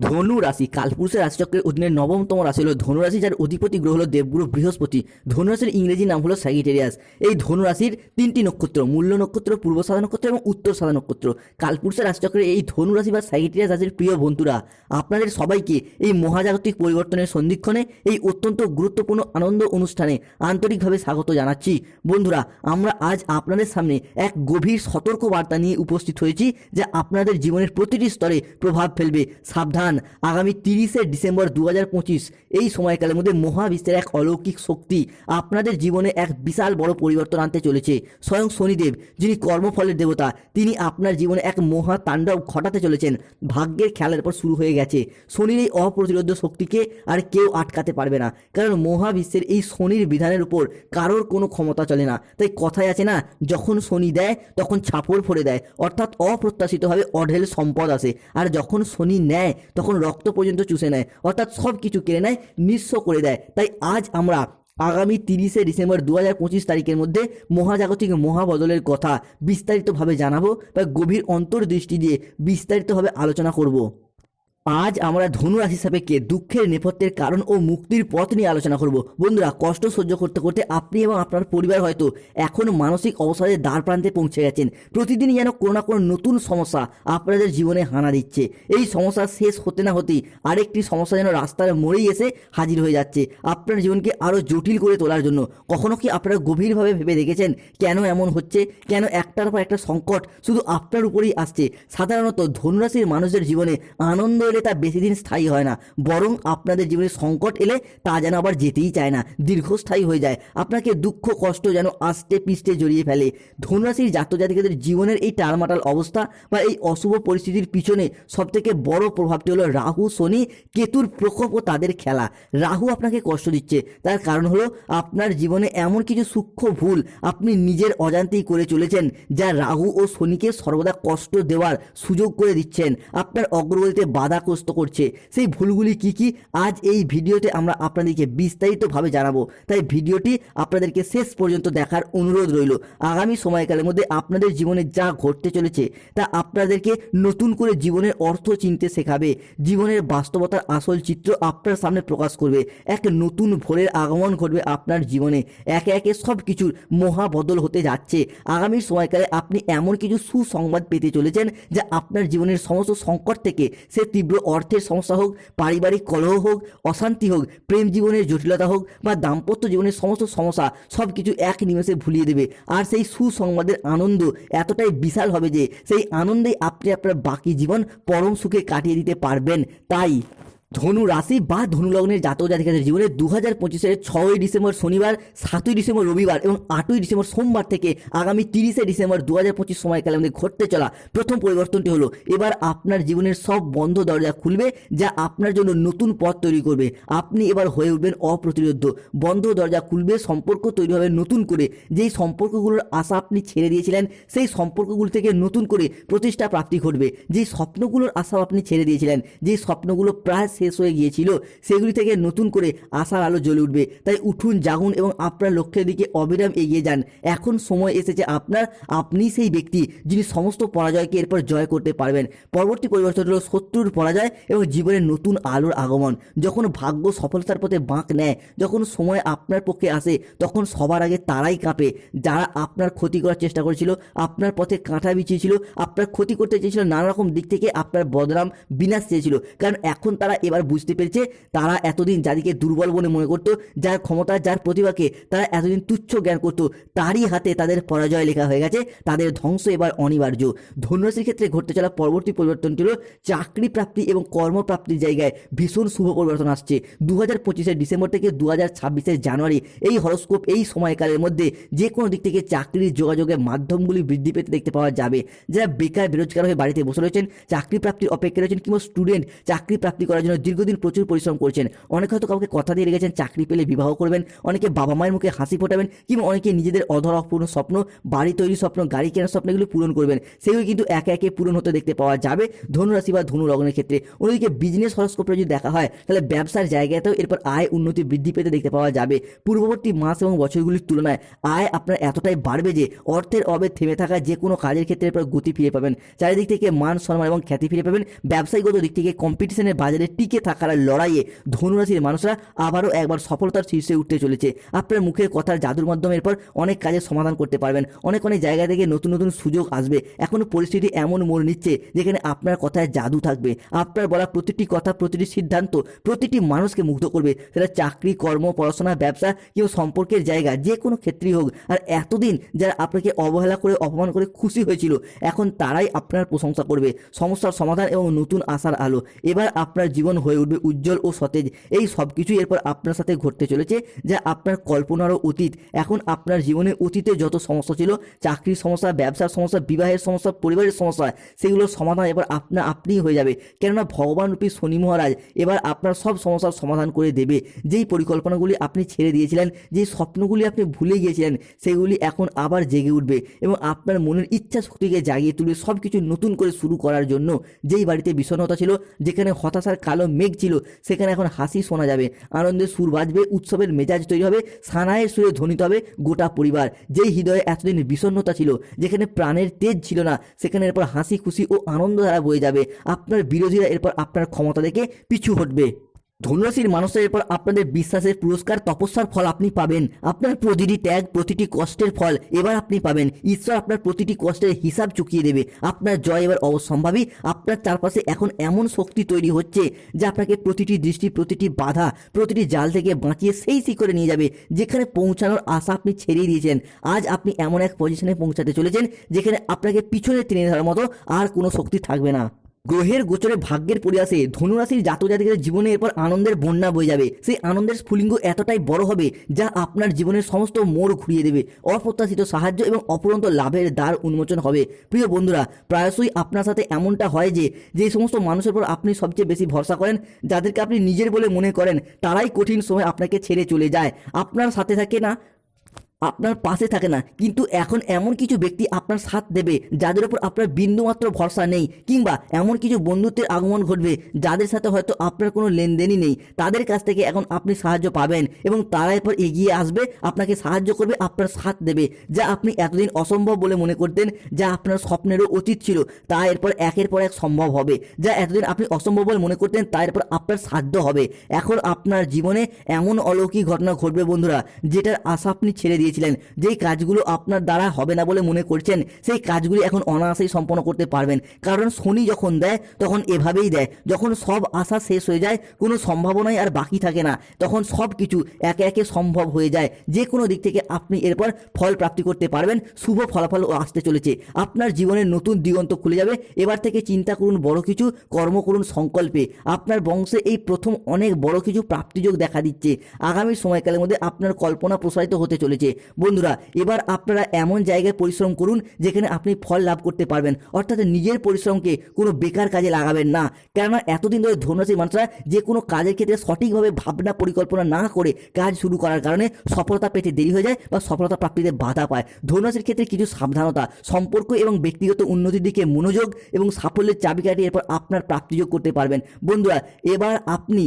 ধনু রাশি, কালপুরুষের রাশিচক্রের অধীনে নবমতম রাশি হলো ধনু রাশি, যার অধিপতি গ্রহ হলো দেবগুরু বৃহস্পতি। ধনু রাশির ইংরেজি নাম হলো স্যাগিটেরিয়াস এই ধনু রাশির তিনটি নক্ষত্র, মূল্য নক্ষত্র, পূর্ব সাদা নক্ষত্র এবং উত্তর সাদা নক্ষত্র। কালপুরুষের রাশিচক্রের এই ধনু রাশি বা স্যাগিটেরিয়াস রাশির প্রিয় বন্ধুরা, আপনাদের সবাইকে এই মহাজাগতিক পরিবর্তনের সন্ধিক্ষণে, এই অত্যন্ত গুরুত্বপূর্ণ আনন্দ অনুষ্ঠানে আন্তরিকভাবে স্বাগত জানাচ্ছি। বন্ধুরা, আমরা আজ আপনাদের সামনে এক গভীর সতর্ক বার্তা নিয়ে উপস্থিত হয়েছি, যা আপনাদের জীবনের প্রতিটি স্তরে প্রভাব ফেলবে। সাবধান আগামী তিরিশে ডিসেম্বর দু হাজার পঁচিশ। এই সময়কালের মধ্যে মহাবিশ্বের এক অলৌকিক শক্তি আপনাদের জীবনে এক বিশাল বড় পরিবর্তন আনতে চলেছে। স্বয়ং শনিদেব, যিনি কর্মফলের দেবতা, তিনি আপনার জীবনে এক মহা তাণ্ডব ঘটাতে চলেছেন। ভাগ্যের খেলার পর শুরু হয়ে গেছে। শনির এই অপ্রতিরোধ শক্তিকে আর কেউ আটকাতে পারবে না, কারণ মহাবিশ্বের এই শনির বিধানের উপর কারোর কোনো ক্ষমতা চলে না। তাই কথায় আছে না, যখন শনি দেয়, তখন ছাপড় ফোড়ে দেয়। অর্থাৎ অপ্রত্যাশিতভাবে অঢেল সম্পদ আসে। আর যখন শনি নেয় তখন রক্ত পর্যন্ত চুষে নেয়। অর্থাৎ সব কিছু কেড়ে নেয়, নিঃস্ব করে দেয়। তাই আজ আমরা আগামী তিরিশে ডিসেম্বর দু হাজার পঁচিশ তারিখের মধ্যে মহাজাগতিক মহাবদলের কথা বিস্তারিতভাবে জানাব। বা গভীর অন্তর্দৃষ্টি দিয়ে বিস্তারিতভাবে আলোচনা করব। আজ আমরা ধনু রাশি সাপেক্ষে দুঃখের নেপথ্যের কারণ ও মুক্তির পথ নিয়ে আলোচনা করব। বন্ধুরা, কষ্ট সহ্য করতে করতে আপনি এবং আপনার পরিবার হয়তো এখন মানসিক অবসাদের দ্বার প্রান্তে পৌঁছে গেছেন। প্রতিদিনই যেন কোনো না কোনো নতুন সমস্যা আপনাদের জীবনে হানা দিচ্ছে। এই সমস্যা শেষ হতে না হতেই আরেকটি সমস্যা যেন রাস্তার মোড়েই এসে হাজির হয়ে যাচ্ছে আপনার জীবনকে আরও জটিল করে তোলার জন্য। কখনো কি আপনারা গভীরভাবে ভেবে দেখেছেন কেন এমন হচ্ছে? কেন একটার পর একটা সংকট শুধু আপনার উপরেই আসছে? সাধারণত ধনুরাশির মানুষদের জীবনে আনন্দ এলে তা বেশি দিন স্থায়ী হয় না, বরং আপনাদের জীবনে সংকট এলে তা যেন আবার যেতেই চায় না, দীর্ঘস্থায়ী হয়ে যায়। আপনাকে দুঃখ, কষ্ট যেন আস্তে পিষ্টে জড়িয়ে ফেলে। ধনুরাশির জাতজাতিকাদের জীবনের এই টালমাটাল অবস্থা বা এই অশুভ পরিস্থিতির পিছনে সবথেকে বড় প্রভাবটি হলো রাহু, শনি, কেতুর প্রকোপ ও তাদের খেলা। রাহু আপনাকে কষ্ট দিচ্ছে, তার কারণ হলো আপনার জীবনে এমন কিছু সূক্ষ্ম ভুল আপনি নিজের অজান্তেই করে চলেছেন, যা রাহু ও শনিকে সর্বদা কষ্ট দেওয়ার সুযোগ করে দিচ্ছেন। আপনার অগ্রগতিতে বাধাগ্রস্ত করছে। সেই ভুলগুলি কি কি? আজ এই ভিডিওতে আমরা আপনাদেরকে বিস্তারিতভাবে জানাব। তাই ভিডিওটি আপনাদেরকে শেষ পর্যন্ত দেখার অনুরোধ রইল। আগামী সময়কালের মধ্যে আপনাদের জীবনে যা ঘটতে চলেছে, তা আপনাদেরকে নতুন করে জীবনের অর্থ চিনতে শেখাবে। জীবনের বাস্তবতার আসল চিত্র আপনার সামনে প্রকাশ করবে। এক নতুন ভোরের আগমন ঘটবে আপনার জীবনে। একে একে সব কিছুর মহাবদল হতে যাচ্ছে। আগামী সময়কালে আপনি এমন কিছু সুসংবাদ পেতে চলেছেন, যা আপনার জীবনের সমস্ত সংকট থেকে সে তীব্র অর্থের সমস্যা হোক, পারিবারিক কলহ হোক, অশান্তি হোক, প্রেম জীবনের জটিলতা হোক বা দাম্পত্য জীবনের সমস্ত সমস্যা সব কিছু এক নিমেষে ভুলিয়ে দেবে। আর সেই সুসংবাদের আনন্দ এতটাই বিশাল হবে যে সেই আনন্দে আপনি আপনার বাকি জীবন পরম সুখে কাটিয়ে দিতে পারবেন। তাই ধনু রাশি বা ধনু লগ্নের জাতক জাতিকাদের জীবনে দু হাজার পঁচিশের ছয়ই ডিসেম্বর শনিবার, সাতই ডিসেম্বর রবিবার এবং আটই ডিসেম্বর সোমবার থেকে আগামী তিরিশে ডিসেম্বর দু হাজার পঁচিশ সময়কালে আমাদের ঘটতে চলা প্রথম পরিবর্তনটি হলো, এবার আপনার জীবনের সব বন্ধ দরজা খুলবে যা আপনার জন্য নতুন পথ তৈরি করবে। আপনি এবার হয়ে উঠবেন অপ্রতিরোধ বন্ধ দরজা খুলবে, সম্পর্ক তৈরি হবে নতুন করে। যেই সম্পর্কগুলোর আশা আপনি ছেড়ে দিয়েছিলেন, সেই সম্পর্কগুলো থেকে নতুন করে প্রতিষ্ঠা প্রাপ্তি ঘটবে। যেই স্বপ্নগুলোর আশাও আপনি ছেড়ে দিয়েছিলেন, যেই স্বপ্নগুলো প্রায় শেষ হয়ে গিয়েছিল। সেগুলি থেকে নতুন করে আশার আলো জ্বলে উঠবে। তাই উঠুন, জাগুন এবং আপনার লক্ষ্যের দিকে অবিরাম এগিয়ে যান। এখন সময় এসেছে আপনার, আপনি সেই ব্যক্তি যিনি সমস্ত পরাজয়কে এরপর জয় করতে পারবেন। পরবর্তী পরিবর্তন হলো শত্রুর পরাজয় এবং জীবনের নতুন আলোর আগমন। যখন ভাগ্য সফলতার পথে বাঁক নেয়, যখন সময় আপনার পক্ষে আসে, তখন সবার আগে তারাই কাঁপে। যারা আপনার ক্ষতি করার চেষ্টা করেছিল, আপনার পথে কাঁটা বিছিয়েছিল, আপনার ক্ষতি করতে চেয়েছিল নানা রকম দিক থেকে আপনার বদনাম বিনাশ চেয়েছিল। কারণ এখন তারা এবার বুঝতে পেরেছে তারা এতদিন যাদেরকে দুর্বল বলে মনে করতো, যার ক্ষমতা, যার প্রতিভাকে তারা এতদিন তুচ্ছ জ্ঞান করতো, তারই হাতে তাদের পরাজয় লেখা হয়ে গেছে, তাদের ধ্বংস এবার অনিবার্য। ধনুরাশির ক্ষেত্রে ঘটতে চলা পরবর্তী পরিবর্তন হলো চাকরি প্রাপ্তি এবং কর্মপ্রাপ্তির জায়গায় ভীষণ শুভ পরিবর্তন আসছে। দু হাজার পঁচিশের ডিসেম্বর থেকে দু হাজার ছাব্বিশের জানুয়ারি এই হরস্কোপ এই সময়কালের মধ্যে যে কোনো দিক থেকে চাকরির যোগাযোগের মাধ্যমগুলি বৃদ্ধি পেতে দেখতে পাওয়া যাবে। যারা বেকার, বেরোজগার হয়ে বাড়িতে বসে রয়েছেন চাকরি প্রাপ্তির অপেক্ষা রয়েছেন কিংবা স্টুডেন্ট চাকরি প্রাপ্তি করার জন্য দীর্ঘদিন প্রচুর পরিশ্রম করছেন। অনেকে হয়তো কাউকে কথা দিয়ে রেখেছেন, চাকরি পেলে বিবাহ করবেন, অনেকে বাবা মায়ের মুখে হাসি ফোটাবেন, কিংবা অনেকে নিজেদের অধর অপূর্ণ স্বপ্ন, বাড়ি তৈরি স্বপ্ন, গাড়ি কেনার স্বপ্ন এগুলো পূরণ করবেন। সেগুলো কিন্তু একে একে পূরণ হতে দেখতে পাওয়া যাবে ধনুরাশি বা ধনু লগ্নের ক্ষেত্রে। অন্যদিকে বিজনেস হরস্কোপে যদি দেখা হয়, তাহলে ব্যবসার জায়গাতেও এরপর আয় উন্নতি বৃদ্ধি পেতে দেখতে পাওয়া যাবে। পূর্ববর্তী মাস এবং বছরগুলির তুলনায় আয় আপনার এতটাই বাড়বে যে অর্থের অভাবে থেমে থাকা যে কোনো কাজের ক্ষেত্রে এরপর গতি ফিরে পাবেন। চারিদিক থেকে মান, সম্মান এবং খ্যাতি ফিরে পাবেন। ব্যবসায়িকগত দিক থেকে কম্পিটিশনের বাজারে টিকে থাকার লড়াইয়ে ধনুরাশির মানুষরা আবারও একবার সফলতার শীর্ষে উঠতে চলেছে। আপনার মুখের কথার জাদুর মাধ্যমে এরপর অনেক কাজের সমাধান করতে পারবেন। অনেক অনেক জায়গা থেকে নতুন নতুন সুযোগ আসবে। এখনও পরিস্থিতি এমন মোড় নিচ্ছে যেখানে আপনার কথায় জাদু থাকবে। আপনার বলা প্রতিটি কথা, প্রতিটি সিদ্ধান্ত, প্রতিটি মানুষকে মুগ্ধ করবে। সেটা চাকরি, কর্ম, পড়াশোনা, ব্যবসা কিংবা সম্পর্কের জায়গা, যে কোনো ক্ষেত্রেই হোক। আর এতদিন যারা আপনাকে অবহেলা করে, অপমান করে খুশি হয়েছিল, এখন তারাই আপনার প্রশংসা করবে। সমস্যার সমাধান এবং নতুন আশার আলো। এবার আপনার জীবন হয়ে উঠবে উজ্জ্বল ও সতেজ। এই সব কিছুই এরপর আপনার সাথে ঘটতে চলেছে, যা আপনার কল্পনারও অতীত। এখন আপনার জীবনে অতীতে যত সমস্যা ছিল, চাকরির সমস্যা, ব্যবসার সমস্যা, বিবাহের সমস্যা, পরিবারের সমস্যা, সেগুলোর সমাধান এবার আপনা আপনিই হয়ে যাবে। কেননা ভগবান রূপী শনি মহারাজ এবার আপনার সব সমস্যার সমাধান করে দেবে। যেই পরিকল্পনাগুলি আপনি ছেড়ে দিয়েছিলেন, যেই স্বপ্নগুলি আপনি ভুলে গিয়েছিলেন, সেগুলি এখন আবার জেগে উঠবে এবং আপনার মনের ইচ্ছা শক্তিকে জাগিয়ে তুলবে সব কিছু নতুন করে শুরু করার জন্য। যেই বাড়িতে বিষণ্ণতা ছিল, যেখানে হতাশার কালো মেঘ ছিল। সেখানে এখন হাসি শোনা যাবে। আনন্দের সুর বাজবে, উৎসবের মেজাজ তৈরি হবে সানায়ের সুরে ধ্বনিত হবে গোটা পরিবার। যেই হৃদয়ে এতদিন বিষণ্ণতা ছিল, যেখানে প্রাণের তেজ ছিল না, সেখানে এরপর হাসি খুশি ও আনন্দ ধারা বয়ে যাবে। আপনার বিরোধীরা এরপর আপনার ক্ষমতা দেখে পিছু হটবে। ধনুরাশির মানুষের এরপর আপনাদের বিশ্বাসের পুরস্কার, তপস্যার ফল আপনি পাবেন। আপনার প্রতিটি ত্যাগ, প্রতিটি কষ্টের ফল এবার আপনি পাবেন। ঈশ্বর আপনার প্রতিটি কষ্টের হিসাব চুকিয়ে দেবে। আপনার জয় এবার অবসম্ভাবী আপনার চারপাশে এখন এমন শক্তি তৈরি হচ্ছে যা আপনাকে প্রতিটি দৃষ্টি, প্রতিটি বাধা, প্রতিটি জাল থেকে বাঁচিয়ে সেই শিখরে নিয়ে যাবে, যেখানে পৌঁছানোর আশা আপনি ছেড়ে দিয়েছেন। আজ আপনি এমন এক পজিশনে পৌঁছাতে চলেছেন, যেখানে আপনাকে পিছনে টেনে ধরার মতো আর কোনো শক্তি থাকবে না। গ্রহের গোচরে ভাগ্যের পরিয়াসে ধনুরাশির জাতক জাতিকের জীবনে এরপর আনন্দের বন্যা বয়ে যাবে। সেই আনন্দের স্ফুলিঙ্গ এতটাই বড় হবে যা আপনার জীবনের সমস্ত মোড় ঘুরিয়ে দেবে। অপ্রত্যাশিত সাহায্য এবং অপরন্ত লাভের দ্বার উন্মোচন হবে। প্রিয় বন্ধুরা, প্রায়শই আপনার সাথে এমনটা হয় যে যে সমস্ত মানুষের উপর আপনি সবচেয়ে বেশি ভরসা করেন, যাদেরকে আপনি নিজের বলে মনে করেন, তারাই কঠিন সময় আপনাকে ছেড়ে চলে যায়। আপনার সাথে থাকে না আপনার পাশে থাকে না। কিন্তু এখন এমন কিছু ব্যক্তি আপনার সাথ দেবে, যাদের উপর আপনার বিন্দুমাত্র ভরসা নেই, কিংবা এমন কিছু বন্ধুত্বের আগমন ঘটবে, যাদের সাথে হয়তো আপনার কোনো লেনদেনই নেই। তাদের কাছ থেকে এখন আপনি সাহায্য পাবেন, এবং তারা এরপর এগিয়ে আসবে, আপনাকে সাহায্য করবে, আপনার সাথ দেবে, যা আপনি এতদিন অসম্ভব বলে মনে করতেন, যা আপনার স্বপ্নেরও অতীত ছিল, তা এরপর একের পর এক সম্ভব হবে। যা এতদিন আপনি অসম্ভব বলে মনে করতেন, তা এরপর আপনার সাধ্য হবে। এখন আপনার জীবনে এমন অলৌকিক ঘটনা ঘটবে বন্ধুরা, যেটার আশা আপনি ছেড়ে দিয়েছিলেন। যেই কাজগুলো আপনার দ্বারা হবে না বলে মনে করছেন, সেই কাজগুলি এখন অনায়াসেই সম্পন্ন করতে পারবেন। কারণ শনি যখন দেয়, তখন এভাবেই দেয়। যখন সব আশা শেষ হয়ে যায়, কোনো সম্ভাবনাই আর বাকি থাকে না। তখন সব কিছু একে একে সম্ভব হয়ে যায়। যে কোনো দিক থেকে আপনি এরপর ফল প্রাপ্তি করতে পারবেন। শুভ ফলাফল আসতে চলেছে। আপনার জীবনের নতুন দিগন্ত খুলে যাবে। এবার থেকে চিন্তা করুন, বড় কিছু কর্ম করুন সংকল্পে। আপনার বংশে এই প্রথম অনেক বড় কিছু প্রাপ্তিযোগ দেখা দিচ্ছে। আগামী সময়কালের মধ্যে আপনার কল্পনা প্রসারিত হতে চলেছে। বন্ধুরা, এবার আপনারা এমন জায়গায় পরিশ্রম করুন যেখানে আপনি ফল লাভ করতে পারবেন। অর্থাৎ নিজের পরিশ্রমকে কোনো বেকার কাজে লাগাবেন না। কেননা, এতদিন ধরে ধনুরাশির মানুষরা যে কোনো কাজের ক্ষেত্রে সঠিকভাবে ভাবনা পরিকল্পনা না করে কাজ শুরু করার কারণে সফলতা পেতে দেরি হয়ে যায় বা সফলতা প্রাপ্তিতে বাধা পায়। ধনুরাশির ক্ষেত্রে কিছু সাবধানতা, সম্পর্ক এবং ব্যক্তিগত উন্নতির দিকে মনোযোগ এবং সাফল্যের চাবিকাঠি এরপর আপনার প্রাপ্তিযোগ করতে পারবেন। বন্ধুরা, এবার আপনি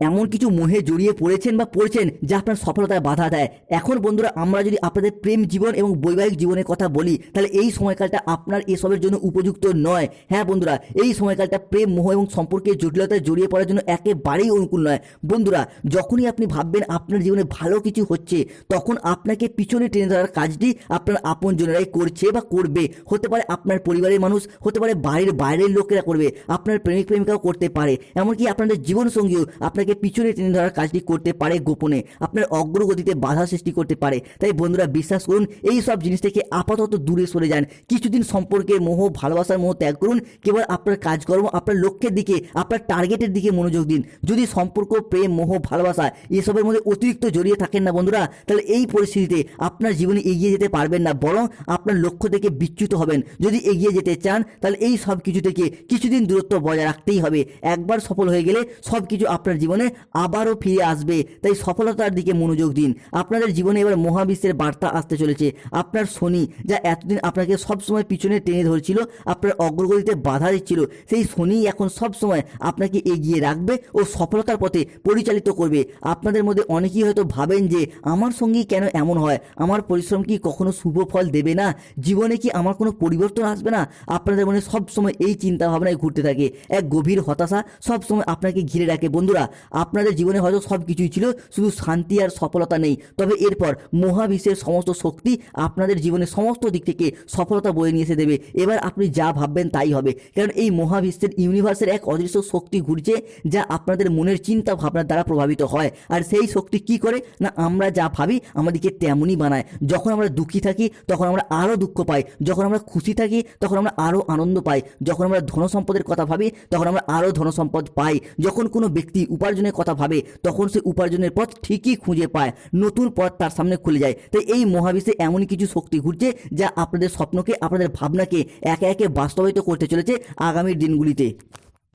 এমন কিছু মোহে জড়িয়ে পড়েছেন বা পড়েছেন যা আপনার সফলতায় বাধা দেয়। এখন বন্ধুরা, আমরা যদি আপনাদের প্রেম জীবন এবং বৈবাহিক জীবনের কথা বলি, তাহলে এই সময়কালটা আপনার এসবের জন্য উপযুক্ত নয়। হ্যাঁ বন্ধুরা, এই সময়কালটা প্রেম, মোহ এবং সম্পর্কে জটিলতায় জড়িয়ে পড়ার জন্য একেবারেই অনুকূল নয়। বন্ধুরা, যখনই আপনি ভাববেন আপনার জীবনে ভালো কিছু হচ্ছে, তখন আপনাকে পিছনে টেনে ধরার কাজটি আপনার আপনজনেরাই করছে বা করবে। হতে পারে আপনার পরিবারের মানুষ, হতে পারে বাড়ির বাইরের লোকেরা করবে। আপনার প্রেমিক প্রেমিকাও করতে পারে। এমনকি আপনাদের জীবনসঙ্গীও আপনাকে আপনাকে পিছনে টেনে ধরার কাজটি করতে পারে গোপনে। আপনার অগ্রগতিতে বাধা সৃষ্টি করতে পারে। তাই বন্ধুরা, বিশ্বাস করুন, এই সব জিনিস থেকে আপাতত দূরে সরে যান। কিছুদিন সম্পর্কের মোহ, ভালোবাসার মোহ ত্যাগ করুন। কেবল আপনার কাজকর্ম, আপনার লক্ষ্যের দিকে, আপনার টার্গেটের দিকে মনোযোগ দিন। যদি সম্পর্ক, প্রেম, মোহ, ভালোবাসা এসবের মধ্যে অতিরিক্ত জড়িয়ে থাকেন না বন্ধুরা, তাহলে এই পরিস্থিতিতে আপনার জীবনে এগিয়ে যেতে পারবেন না, বরং আপনার লক্ষ্য থেকে বিচ্যুত হবেন। যদি এগিয়ে যেতে চান, তাহলে এই সব কিছু থেকে কিছুদিন দূরত্ব বজায় রাখতেই হবে। একবার সফল হয়ে গেলে সব কিছু আপনার জীবনে আবারও ফিরে আসবে। তাই সফলতার দিকে মনোযোগ দিন। আপনাদের জীবনে এবার মহাবিশ্বের বার্তা আসতে চলেছে। আপনার শনি, যা এতদিন আপনাকে সবসময় পিছনে টেনে ধরছিল, আপনার অগ্রগতিতে বাধা দিচ্ছিল, সেই শনি এখন সবসময় আপনাকে এগিয়ে রাখবে ও সফলতার পথে পরিচালিত করবে। আপনাদের মধ্যে অনেকেই হয়তো ভাবেন যে, আমার সঙ্গেই কেন এমন হয়? আমার পরিশ্রম কি কখনো শুভ ফল দেবে না? জীবনে কি আমার কোনো পরিবর্তন আসবে না? আপনাদের মনে সবসময় এই চিন্তা ভাবনায় ঘুরতে থাকে। এক গভীর হতাশা সবসময় আপনাকে ঘিরে রাখে। বন্ধুরা আপনাদের জীবনে হয়তো সব কিছুই ছিল, শুধু শান্তি আর সফলতা নেই। তবে এরপর মহাবিশ্বের সমস্ত শক্তি আপনাদের জীবনে সমস্ত দিক থেকে সফলতা বয়ে নিয়ে এসে দেবে। এবার আপনি যা ভাববেন তাই হবে। কারণ এই মহাবিশ্বের ইউনিভার্সের এক অদৃশ্য শক্তি ঘুরছে, যা আপনাদের মনের চিন্তা ভাবনার দ্বারা প্রভাবিত হয়। আর সেই শক্তি কি করে? না, আমরা যা ভাবি আমাদেরকে তেমনই বানায়। যখন আমরা দুঃখী থাকি, তখন আমরা আরও দুঃখ পাই। যখন আমরা খুশি থাকি, তখন আমরা আরও আনন্দ পাই। যখন আমরা ধনসম্পদের কথা ভাবি, তখন আমরা আরও ধনসম্পদ পাই। যখন কোনো ব্যক্তি উপার্জনের কথা ভাবে, তখন সে উপার্জনের পথ ঠিকই খুঁজে পায়, নতুন পথ তার সামনে খুলে যায়। তাই এই মহাবিশ্বে এমন কিছু শক্তি ঘুরছে যা আপনাদের স্বপ্নকে, আপনাদের ভাবনাকে একে একে বাস্তবায়িত করতে চলেছে আগামীর দিনগুলিতে।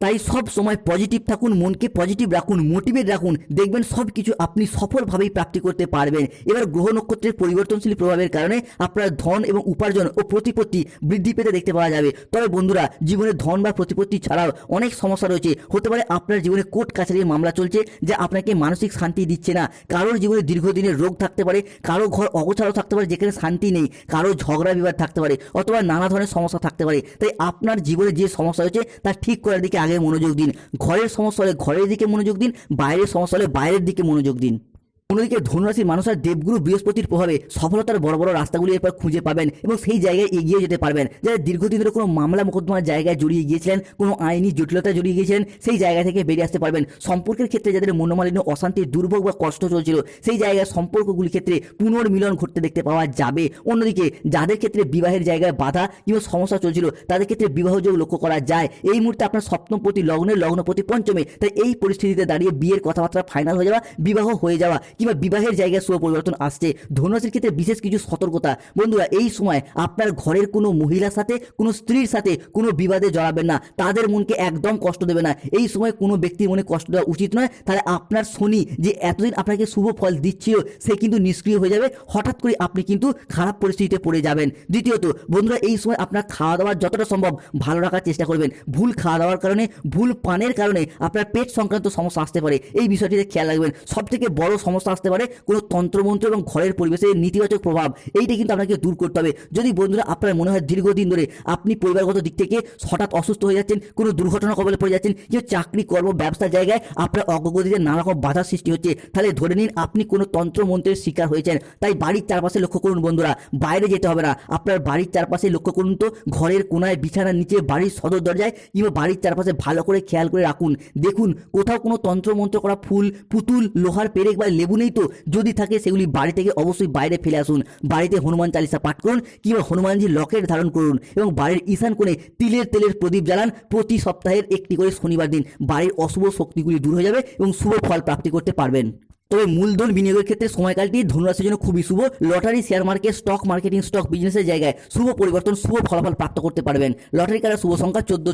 তাই সব সময় পজিটিভ থাকুন, মনকে পজিটিভ রাখুন মোটিভেট রাখুন। দেখবেন সব কিছু আপনি সফলভাবেই প্রাপ্তি করতে পারবেন। এবার গ্রহ নক্ষত্রের পরিবর্তনশীল প্রভাবের কারণে আপনার ধন এবং উপার্জন ও প্রতিপত্তি বৃদ্ধি পেতে দেখতে পাওয়া যাবে। তবে বন্ধুরা, জীবনে ধন বা প্রতিপত্তি ছাড়াও অনেক সমস্যা রয়েছে। হতে পারে আপনার জীবনে কোর্ট কাছারির মামলা চলছে যা আপনাকে মানসিক শান্তি দিচ্ছে না। কারোর জীবনে দীর্ঘদিনের রোগ থাকতে পারে, কারও ঘর অগোছালো থাকতে পারে যেখানে শান্তি নেই, কারও ঝগড়া বিবাদ থাকতে পারে, অথবা নানা ধরনের সমস্যা থাকতে পারে। তাই আপনার জীবনে যে সমস্যা হয়েছে তা ঠিক করার দিকে আগে মনোযোগ দিন। ঘরের সমস্যা হলে ঘরের দিকে মনোযোগ দিন, বাইরের সমস্যা হলে বাইরের দিকে মনোযোগ দিন। অন্যদিকে ধনুরাশির মানুষরা দেবগুরু বৃহস্পতির প্রভাবে সফলতার বড় বড় রাস্তাগুলি এরপর খুঁজে পাবেন এবং সেই জায়গায় এগিয়ে যেতে পারবেন। যারা দীর্ঘদিন ধরে কোনো মামলা মোকদ্দমার জায়গায় জড়িয়ে গিয়েছিলেন, কোনো আইনি জটিলতা জড়িয়ে গিয়েছিলেন, সেই জায়গা থেকে বেরিয়ে আসতে পারবেন। সম্পর্কের ক্ষেত্রে যাদের মনোমালিন্য, অশান্তি, দুর্ভোগ বা কষ্ট চলছিল, সেই জায়গায় সম্পর্কগুলির ক্ষেত্রে পুনর্মিলন ঘটতে দেখতে পাওয়া যাবে। অন্যদিকে যাদের ক্ষেত্রে বিবাহের জায়গায় বাধা কিংবা সমস্যা চলছিল, তাদের ক্ষেত্রে বিবাহযোগ লক্ষ্য করা যায়। এই মুহূর্তে আপনার সপ্তমপতি লগ্নের লগ্নপতি পঞ্চমে, তাই এই পরিস্থিতিতে দাঁড়িয়ে বিয়ের কথাবার্তা ফাইনাল হয়ে যাওয়া, বিবাহ হয়ে যাওয়া কিংবা বিবাহের জায়গায় শুভ পরিবর্তন আসছে। ধনুরাশির ক্ষেত্রে বিশেষ কিছু সতর্কতা। বন্ধুরা, এই সময় আপনার ঘরের কোনো মহিলার সাথে, কোনো স্ত্রীর সাথে কোনো বিবাদে জড়াবেন না। তাদের মনকে একদম কষ্ট দেবে না। এই সময় কোনো ব্যক্তির মনে কষ্ট দেওয়া উচিত নয়। তাহলে আপনার শনি যে এতদিন আপনাকে শুভ ফল দিচ্ছিল, সে কিন্তু নিষ্ক্রিয় হয়ে যাবে। হঠাৎ করে আপনি কিন্তু খারাপ পরিস্থিতিতে পড়ে যাবেন। দ্বিতীয়ত, বন্ধুরা, এই সময় আপনার খাওয়া দাওয়া যতটা সম্ভব ভালো রাখার চেষ্টা করবেন। ভুল খাওয়া দাওয়ার কারণে, ভুল পানের কারণে আপনার পেট সংক্রান্ত সমস্যা আসতে পারে। এই বিষয়টিতে খেয়াল রাখবেন। সব থেকে বড় সমস্যা আসতে পারে, কোনো তন্ত্রমন্ত্র এবং ঘরের পরিবেশের নেতিবাচক প্রভাব, এইটা কিন্তু আপনাকে দূর করতে হবে। যদি বন্ধুরা, আপনার মনে হয় দীর্ঘদিন ধরে আপনি পরিবারগত দিক থেকে হঠাৎ অসুস্থ হয়ে যাচ্ছেন, কোনো দুর্ঘটনা কবলে পড়ে যাচ্ছেন, কেউ চাকরি, কর্ম, ব্যবসার জায়গায় আপনার অগ্রগতিতে নানা রকম বাধা সৃষ্টি হচ্ছে, তাহলে ধরে নিন আপনি কোনো তন্ত্রমন্ত্রের শিকার হয়েছেন। তাই বাড়ির চারপাশে লক্ষ্য করুন বন্ধুরা, বাইরে যেতে হবে না। আপনার বাড়ির চারপাশে লক্ষ্য করুন তো, ঘরের কোনায়, বিছানার নিচে, বাড়ির সদর দরজায়, কিংবা বাড়ির চারপাশে ভালো করে খেয়াল করে রাখুন। দেখুন, কোথাও কোনো তন্ত্রমন্ত্র করা ফুল, পুতুল, লোহার পেরেক বা লেবু নেই তো যদি থাকে সেগুলি বাড়ি থেকে অবশ্যই বাইরে ফেলে আসুন। বাড়িতে হনুমান চালিসা পাঠ করুন কিংবা হনুমানজির লকেট ধারণ করুন এবং বাড়ির ঈশান কোণে তিলের তেলের প্রদীপ জ্বালান প্রতি সপ্তাহের একটি করে শনিবার দিন। বাড়ির অশুভ শক্তিগুলি দূর হয়ে যাবে এবং শুভ ফল প্রাপ্তি করতে পারবেন। তবে মূলধন বিনিয়োগের ক্ষেত্রে সময়কালটি ধনুরাশির জন্য খুবই শুভ। Lottery share market stock marketing stock বিজনেসের জায়গায় শুভ পরিবর্তন, শুভ ফলাফল প্রাপ্ত করতে পারবেন। লটারি কাটার শুভ সংখ্যা? চোদ্দ